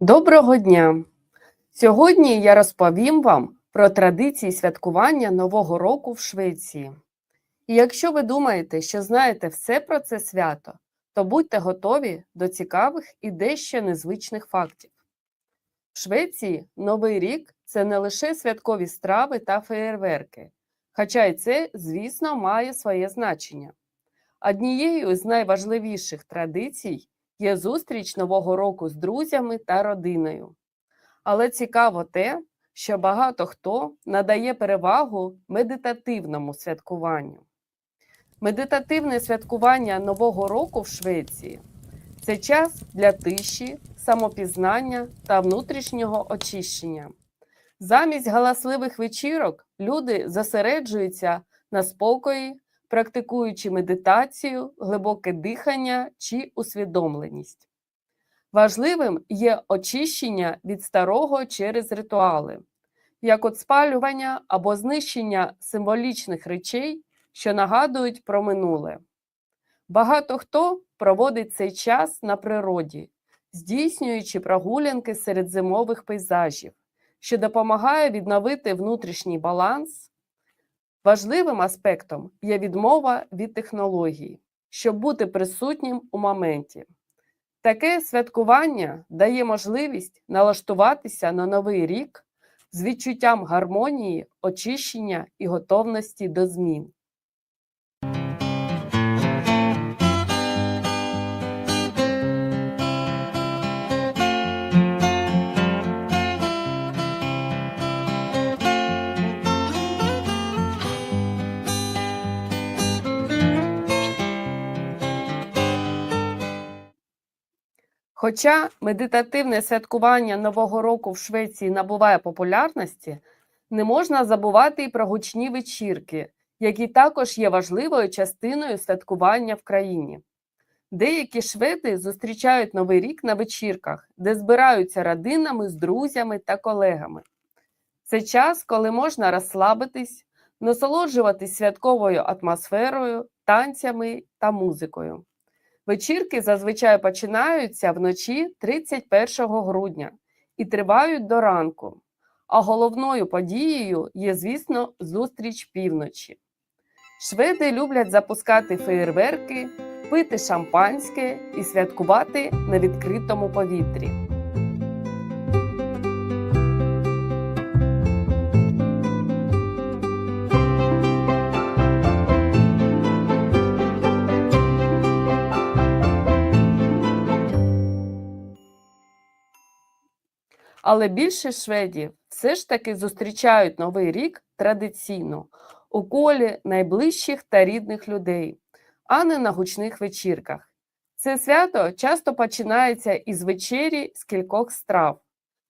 Доброго дня! Сьогодні я розповім вам про традиції святкування Нового року в Швеції. І якщо ви думаєте, що знаєте все про це свято, то будьте готові до цікавих і дещо незвичних фактів. В Швеції Новий рік це не лише святкові страви та феєрверки, хоча й це, звісно, має своє значення. Однією з найважливіших традицій є зустріч Нового року з друзями та родиною. Але цікаво те, що багато хто надає перевагу медитативному святкуванню. Медитативне святкування Нового року в Швеції це час для тиші, самопізнання та внутрішнього очищення. Замість галасливих вечірок люди зосереджуються на спокої, практикуючи медитацію, глибоке дихання чи усвідомленість. Важливим є очищення від старого через ритуали, як от спалювання або знищення символічних речей, що нагадують про минуле. Багато хто проводить цей час на природі, здійснюючи прогулянки серед зимових пейзажів, що допомагає відновити внутрішній баланс. Важливим аспектом є відмова від технологій, щоб бути присутнім у моменті. Таке святкування дає можливість налаштуватися на новий рік з відчуттям гармонії, очищення і готовності до змін. Хоча медитативне святкування Нового року в Швеції набуває популярності, не можна забувати і про гучні вечірки, які також є важливою частиною святкування в країні. Деякі шведи зустрічають Новий рік на вечірках, де збираються родинами з друзями та колегами. Це час, коли можна розслабитись, насолоджуватись святковою атмосферою, танцями та музикою. Вечірки зазвичай починаються вночі 31 грудня і тривають до ранку. А головною подією є, звісно, зустріч півночі. Шведи люблять запускати феєрверки, пити шампанське і святкувати на відкритому повітрі. Але більше шведів все ж таки зустрічають Новий рік традиційно у колі найближчих та рідних людей, а не на гучних вечірках. Це свято часто починається із вечері з кількох страв.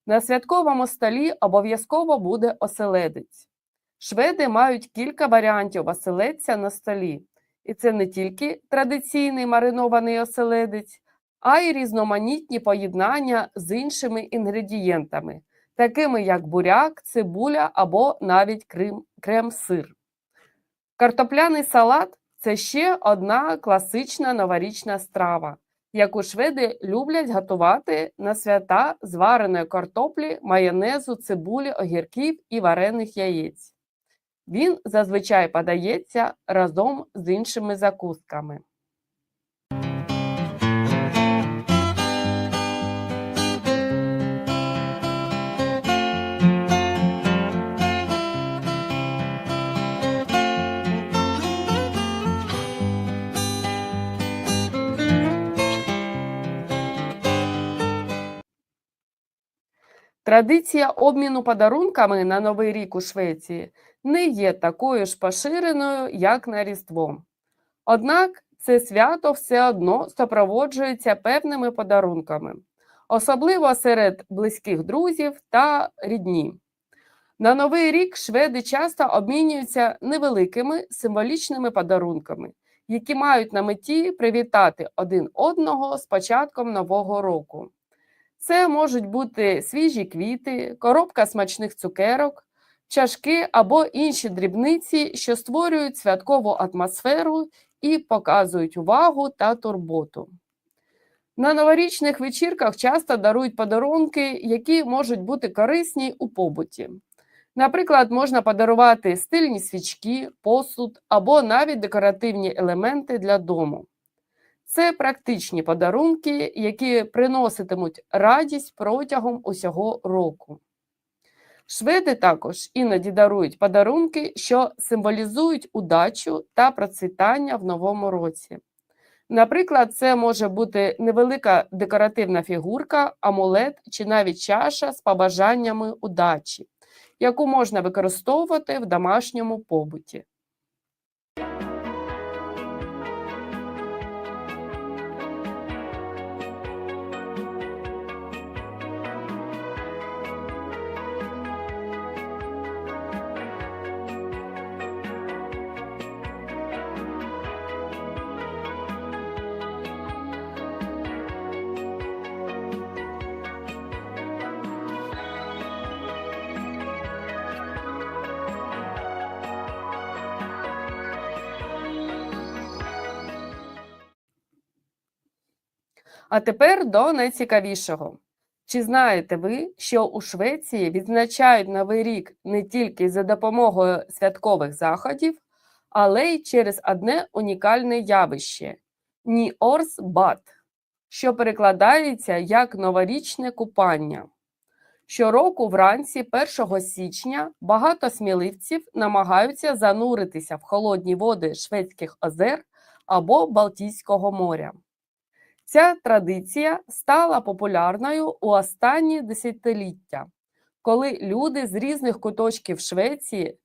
На святковому столі обов'язково буде оселедець. Шведи мають кілька варіантів оселедця на столі, і це не тільки традиційний маринований оселедець, а й різноманітні поєднання з іншими інгредієнтами, такими як буряк, цибуля або навіть крем-сир. Картопляний салат це ще одна класична новорічна страва, яку шведи люблять готувати на свята з вареної картоплі, майонезу, цибулі, огірків і варених яєць. Він зазвичай подається разом з іншими закусками. Традиція обміну подарунками на Новий рік у Швеції не є такою ж поширеною, як на Різдво. Однак це свято все одно супроводжується певними подарунками, особливо серед близьких друзів та рідні. На Новий рік шведи часто обмінюються невеликими символічними подарунками, які мають на меті привітати один одного з початком нового року. Це можуть бути свіжі квіти, коробка смачних цукерок, чашки або інші дрібниці, що створюють святкову атмосферу і показують увагу та турботу. На новорічних вечірках часто дарують подарунки, які можуть бути корисні у побуті. Наприклад, можна подарувати стильні свічки, посуд або навіть декоративні елементи для дому. Це практичні подарунки, які приноситимуть радість протягом усього року. Шведи також іноді дарують подарунки, що символізують удачу та процвітання в новому році. Наприклад, це може бути невелика декоративна фігурка, амулет чи навіть чаша з побажаннями удачі, яку можна використовувати в домашньому побуті. А тепер до найцікавішого. Чи знаєте ви, що у Швеції відзначають Новий рік не тільки за допомогою святкових заходів, але й через одне унікальне явище Ніорс Бат, що перекладається як новорічне купання. Щороку вранці 1 січня багато сміливців намагаються зануритися в холодні води Шведських озер або Балтійського моря. Ця традиція стала популярною у останні десятиліття, коли люди з різних куточків Швеції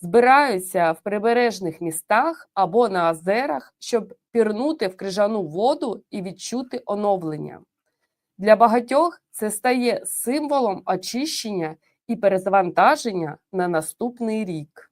збираються в прибережних містах або на озерах, щоб пірнути в крижану воду і відчути оновлення. Для багатьох це стає символом очищення і перезавантаження на наступний рік.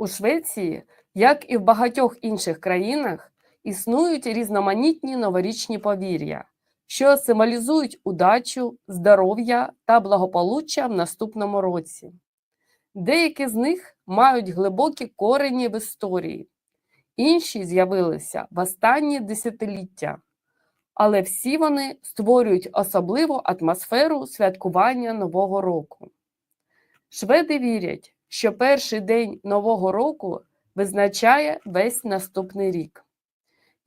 У Швеції, як і в багатьох інших країнах, існують різноманітні новорічні повір'я, що символізують удачу, здоров'я та благополуччя в наступному році. Деякі з них мають глибокі корені в історії, інші з'явилися в останні десятиліття, але всі вони створюють особливу атмосферу святкування Нового року. Шведи вірять, що перший день Нового року визначає весь наступний рік.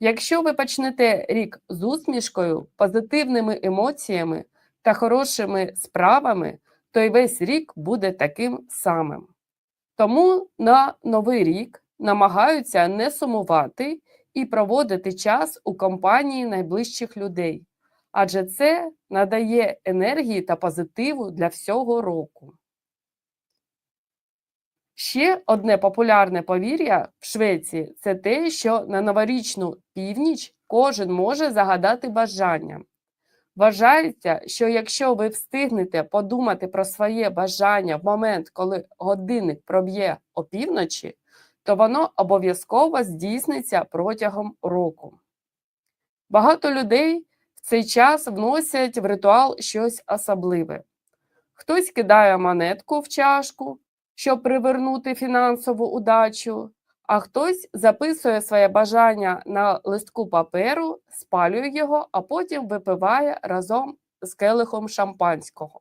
Якщо ви почнете рік з усмішкою, позитивними емоціями та хорошими справами, то й весь рік буде таким самим. Тому на новий рік намагаються не сумувати і проводити час у компанії найближчих людей, адже це надає енергії та позитиву для всього року. Ще одне популярне повір'я в Швеції це те, що на новорічну північ кожен може загадати бажання. Вважається, що якщо ви встигнете подумати про своє бажання в момент, коли годинник проб'є опівночі, то воно обов'язково здійсниться протягом року. Багато людей в цей час вносять в ритуал щось особливе. Хтось кидає монетку в чашку, щоб привернути фінансову удачу, а хтось записує своє бажання на листку паперу, спалює його, а потім випиває разом з келихом шампанського.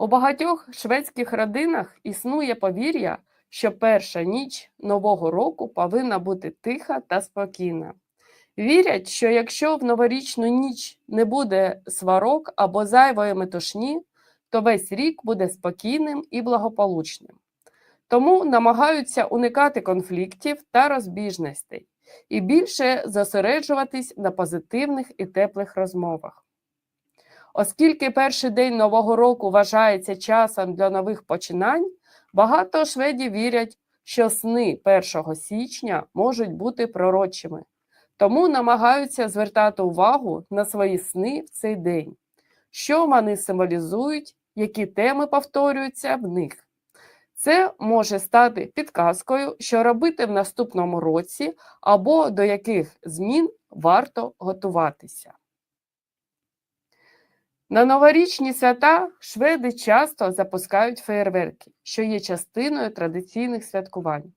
У багатьох шведських родинах існує повір'я, що перша ніч Нового року повинна бути тиха та спокійна. Вірять, що якщо в новорічну ніч не буде сварок або зайвої метушні, то весь рік буде спокійним і благополучним. Тому намагаються уникати конфліктів та розбіжностей і більше зосереджуватись на позитивних і теплих розмовах. Оскільки перший день Нового року вважається часом для нових починань, багато шведів вірять, що сни 1 січня можуть бути пророчими, тому намагаються звертати увагу на свої сни в цей день, що вони символізують, які теми повторюються в них. Це може стати підказкою, що робити в наступному році або до яких змін варто готуватися. На новорічні свята шведи часто запускають феєрверки, що є частиною традиційних святкувань.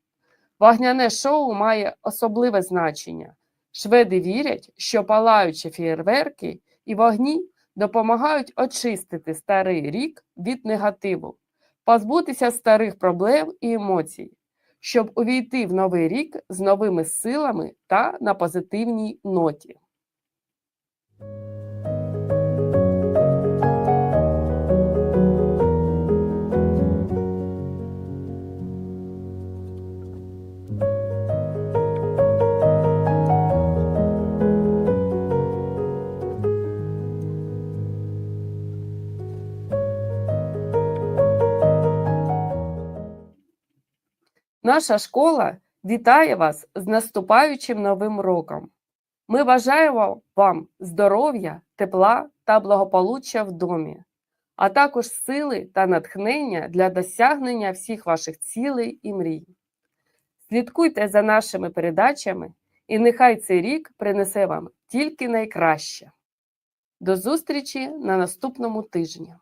Вогняне шоу має особливе значення. Шведи вірять, що палаючі феєрверки і вогні допомагають очистити старий рік від негативу, позбутися старих проблем і емоцій, щоб увійти в новий рік з новими силами та на позитивній ноті. Наша школа вітає вас з наступаючим новим роком. Ми бажаємо вам здоров'я, тепла та благополуччя в домі, а також сили та натхнення для досягнення всіх ваших цілей і мрій. Слідкуйте за нашими передачами, і нехай цей рік принесе вам тільки найкраще. До зустрічі на наступному тижні!